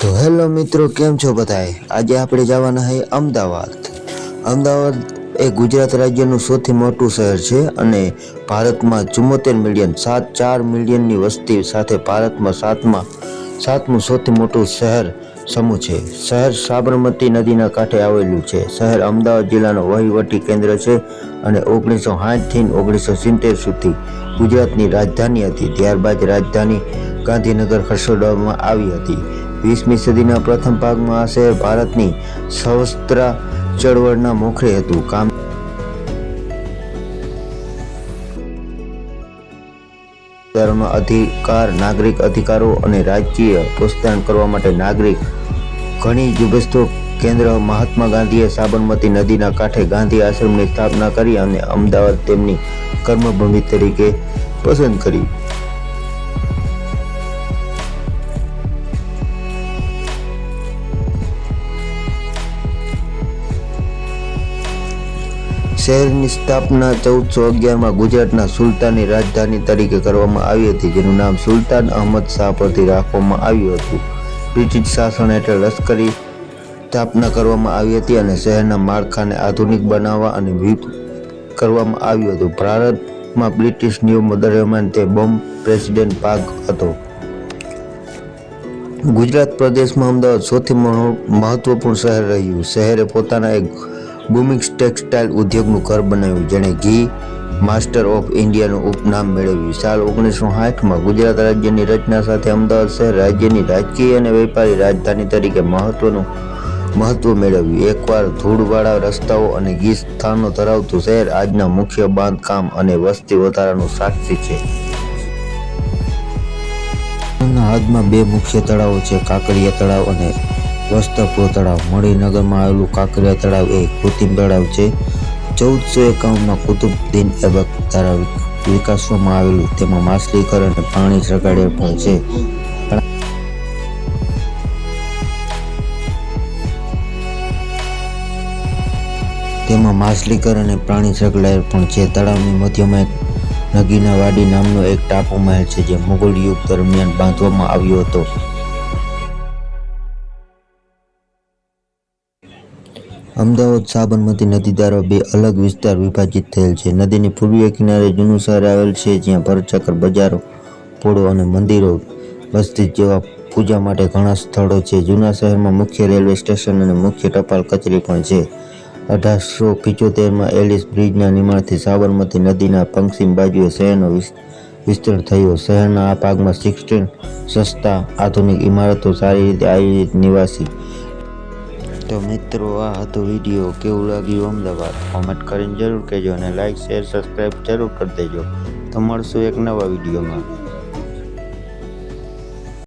તો હેલો મિત્રો, કેમ છો બધાય? આજે આપણે જવાના છે અમદાવાદ. અમદાવાદ એ ગુજરાત રાજ્યનું સૌથી મોટું શહેર છે અને ભારતમાં ચુમ્મોતેર મિલિયન સાત, ચાર મિલિયનની વસ્તી સાથે ભારતમાં સાતમા, સાતમું સૌથી મોટું શહેર સમૂહ છે. શહેર સાબરમતી નદીના કાંઠે આવેલું છે. શહેર અમદાવાદ જિલ્લાનું વહીવટી કેન્દ્ર છે અને ઓગણીસો સાઠથી ઓગણીસો સિત્તેર સુધી ગુજરાતની રાજધાની હતી. ત્યારબાદ રાજધાની ગાંધીનગર ખસેડવામાં આવી હતી. વીસમી સદીના પ્રથમ ભાગમાં આ શહેર ભારતની સહસ્ત્ર ચળવળના મોખરે હતું. કામ અધિકાર, નાગરિક અધિકારો અને રાજકીય પ્રોત્સાહન કરવા માટે નાગરિક ઘણી જુબસ્તો કેન્દ્ર મહાત્મા ગાંધીએ સાબરમતી નદીના કાંઠે ગાંધી આશ્રમની સ્થાપના કરી અને અમદાવાદ તેમની કર્મભૂમિ તરીકે પસંદ કરી. શહેરની સ્થાપના ચૌદસો અગિયારમાં ગુજરાતના સુલતાનની રાજધાની તરીકે કરવામાં આવી હતી, જેનું નામ સુલતાન અહમદ શાહ પરથી રાખવામાં આવ્યું હતું. બ્રિટિશ શાસન હેઠળ લશ્કરી સ્થાપના કરવામાં આવી હતી અને શહેરના માળખાને આધુનિક બનાવવા અને વિપ કરવામાં આવ્યું હતું. ભારતમાં બ્રિટિશ નિયમો દરમિયાન તે બોમ્બ પ્રેસિડેન્ટ ભાગ હતો. ગુજરાત પ્રદેશમાં અમદાવાદ સૌથી મહો- મહત્વપૂર્ણ શહેર રહ્યું. શહેરે પોતાના એક બુમિંગ ટેક્સટાઇલ ઉદ્યોગનું ઘર બનાવ્યું, જેણે ઘી માસ્ટર ઓફ ઇન્ડિયાનું ઉપનામ મેળવ્યું. સાલ ઓગણીસો સાઠમાં ગુજરાત રાજ્યની રચના સાથે અમદાવાદ શહેર રાજ્યની રાજકીય અને વેપારી રાજધાની તરીકે મહત્વનું મહત્વ મેળવ્યું. એકવાર ધૂળવાળા રસ્તાઓ અને ગીચ સ્થાનો ધરાવતું શહેર આજના મુખ્ય બાંધકામ અને વસ્તી વધારાનું સાક્ષી છે. હાથમાં બે મુખ્ય તળાવો છે કાકડીયા તળાવ અને વસ્ત્રપુર તળાવ મણિનગરમાં આવેલું કાંકરિયા તળાવ એ કૃત્રિમ તળાવ છે. ચૌદસો એકાવનમાં કુતુબુદ્દીન એબક દ્વારા વિકાસવામાં આવેલું, તેમાં માછલીઘર અને પાણી સગાડે પણ છે. તેમાં માછલીઘર અને પ્રાણી સગલાયર પણ છે. તળાવની મધ્યમાં એક નગીના વાડી નામનો એક ટાપુ મહેલ છે, જે મુઘલ યુગ દરમિયાન બાંધવામાં આવ્યો હતો. અમદાવાદ સાબરમતી નદી દ્વારા બે અલગ વિસ્તાર વિભાજિત થયેલ છે. નદીની પૂર્વીય કિનારે જૂનું શહેર આવેલ છે, જ્યાં ભરચક્ર બજારો, પોળો અને મંદિરો વસ્તી જેવા પૂજા માટે ઘણા સ્થળો છે. જૂના શહેરમાં મુખ્ય રેલવે સ્ટેશન અને મુખ્ય ટપાલ કચેરી પણ છે. અઢારસો પિચોતેરમાં એલિસ બ્રિજના નિર્માણથી સાબરમતી નદીના પશ્ચિમ બાજુએ શહેરનો વિસ- વિસ્તરણ થયો. શહેરના આ ભાગમાં સિક્સટીન સસ્તા આધુનિક ઇમારતો સારી રીતે આયોજિત નિવાસી તો મિત્રો, આ હતો વીડિયો કેવું લાગ્યું અમદાવાદ? કોમેન્ટ કરીને જરૂર કહેજો અને લાઇક શેર સબસ્ક્રાઈબ જરૂર કરી દેજો. તો મળશું એક નવા વિડીયોમાં